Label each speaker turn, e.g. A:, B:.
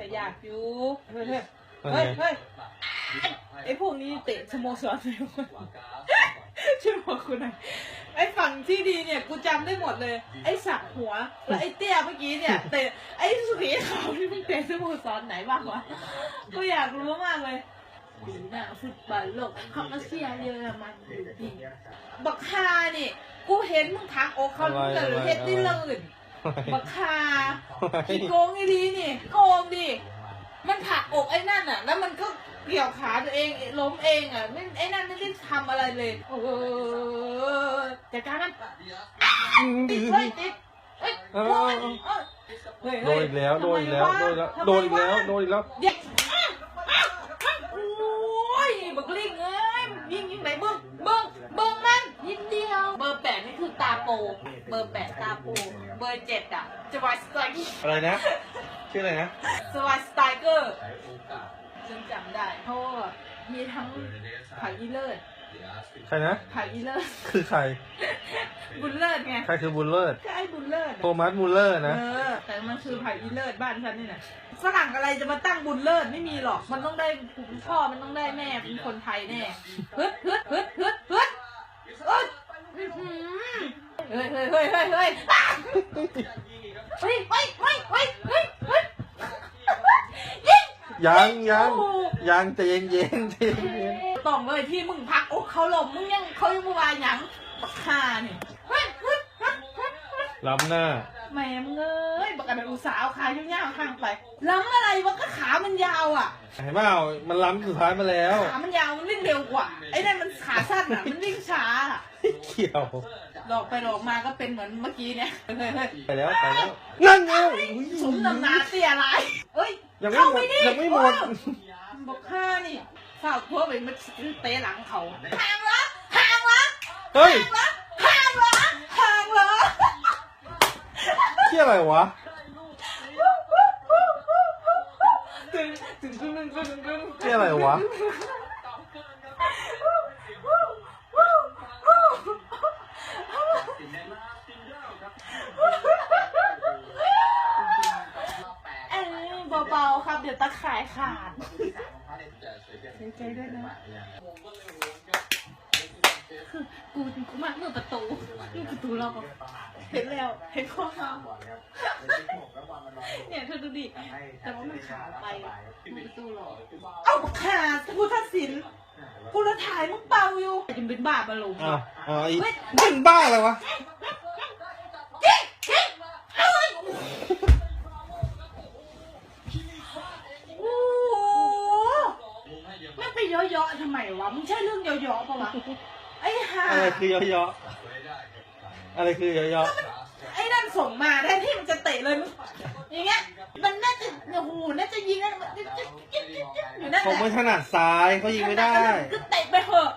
A: จะอยากอยู่เฮ้ยเฮ้ย
B: ว่า
A: เฮ้
B: ไง
A: ยเฮ้ยไอ้พวกนี้เตะสโมสรเลยช่วยบอกคุณหน่อยไอ้ฝั่งที่ดีเนี่ยกูจำได้หมดเลย ไอ้สักหัวแล้วไอ้เตี้ยเมื่อกี้เนี่ยเตะไอ้สุขีขาวที่มึงเตะสโมสรไหนบ้างวะกูอยากรู้มากเลยปีหน้าฟุตบอลโลกเขามาเชียร์เยอรมันอยู่ดีบักฮานี่ กูเห็นมึงทักอกเขาเกิดเฮ็ดที่ลื่น บักคาขี้โกงไอ้ดีนี่โกงดิ มันผลักอกไอ้นั่นอะ แล้วมันก็เกี่ยวขาตัวเองล้มเองอะไม่ไอ้นั่นไม่ได้ทำอะไรเลย โอ้โหจัดการมันติดเฮ้ยติดเฮ้ย
B: เอา
A: โอ้
B: เอา
A: ย
B: เอา
A: เฮ้ย
B: โดนอีกแล้ว โดนอีกแล้ว โดนอีกแล้ว โดนอีกแล้ว โดนอีกแล้ว
A: เด็กโอ้ยบักลิงเอ้ยยิงยิงไหนเบิ้งเบิ้งเบิ้งมันนิดเดียว เบอร์แปดนี่คือตาโปเบอร์แปดตาโปเบอร์เจ็ดอะจะไวสไตล์
B: อะไรนะ ชื่ออะไรนะ
A: สวายสไตเกอร์ฉันจำได้เพราะว่ามีทั้งผักอีเลิศ
B: ใครนะ
A: ผักอีเลิศ
B: คือใคร
A: บุญเลิศไง
B: ใครคือบุลเลอร์
A: ก็ไอ้บุญเลิศ
B: โทมัสมูลเลอร์นะ
A: เออแต่มันคือผักอีเลิศบ้านฉันนี่นะฝรั่งอะไรจะมาตั้งบุญเลิศไม่มีหรอก มันต้องได้พ่อมันต้องได้แม่เป็นคนไทยแน่ฮึดฮึดฮึดฮึดฮึดฮึดอื้อหือเฮ้ยเฮ้ยเฮ้ยเฮ้ยเฮ้ยอะเฮ้ยเฮ้ยเฮ้ยเฮ้ยเฮ้ยเฮ้ยยิง
B: ยังยัง
A: โอ้
B: ยังใจเย็นเย็นๆใจเย็นเย็น
A: ต้องเลยที่มึงพักอกเขาลมมึงยังเขายังบวายหยังบักฮานี่เฮ้ยเฮ้ยเฮ้ยเฮ้ยเฮ้ย
B: ๆล้ำหน้า
A: แหม่มึงเอ้ยบักกันเป็นอุตสาห์เอาขายยาวๆข้างไปล้ำอะไรวะก็ขามันยาวอะ
B: เห็นเปล่ามันล้ำสุดท้ายมาแล้ว
A: ขามันยาวมันวิ่งเร็วกว่าไอ้นั่นมันขาสั้นอะมันวิ่งช้าอะ
B: เกี่ยว
A: หลอกไปหลอกมาก็เป็นเหมือนเมื่อกี้เนี่ยเฮ้ยเฮ้ยเฮ้ย
B: ไปแล้วไปแล้วนั่นไงอุ๊ย
A: สมนำหนาเสียอะไรเอ้ย
B: ยังไม่
A: เข้า
B: หม
A: ไป
B: ด
A: ดิ
B: ยังไม่หมด
A: เออบอกข้านี่ฝ้าวทั่วไปมันเตะหลังเขาห่างละห่างละ
B: เฮ้ย
A: ห่างละห่างละ
B: เที่ยอะไรวะ
A: ตึงตึงตึงตึงตึงตึง
B: เที่ยอะไรวะ
A: เอ้ยเบาๆครับ เดี๋ยวตะข่ายขาด เสียใจด้วยนะคือกูกูมาเมื่อประตูเมื่อประตูเราก็เห็นแล้ว เห็นข้อความเนี่ยเธอดูดิ แต่ว่ามันขาวไปเมื่อประตูเราเอาขาดกูทักษิณกูจะถ่ายมึงเป่าอยู่จะเป็นบ้าบอลลูน
B: อ้าวอ้าวอีเป็นบ้าอะไรวะ
A: เยอะๆทำไมวะมึงใช่เรื่องเยอะๆปะวะไอ้ห่า
B: อะไรคือยอๆอะไรคือยอ
A: ไอ้นั่นส่งมาแทนที่มันจะเตะเลยมึงอย่างเงี้ยมันน่าจะโอ้โหน่าจะยิงนะมันอยู่นั่น
B: ๆ
A: แห
B: ผมไม่
A: ละ
B: ถนัดซ้ายเขายิงไม่ได้
A: ก็เตะไปเถอะ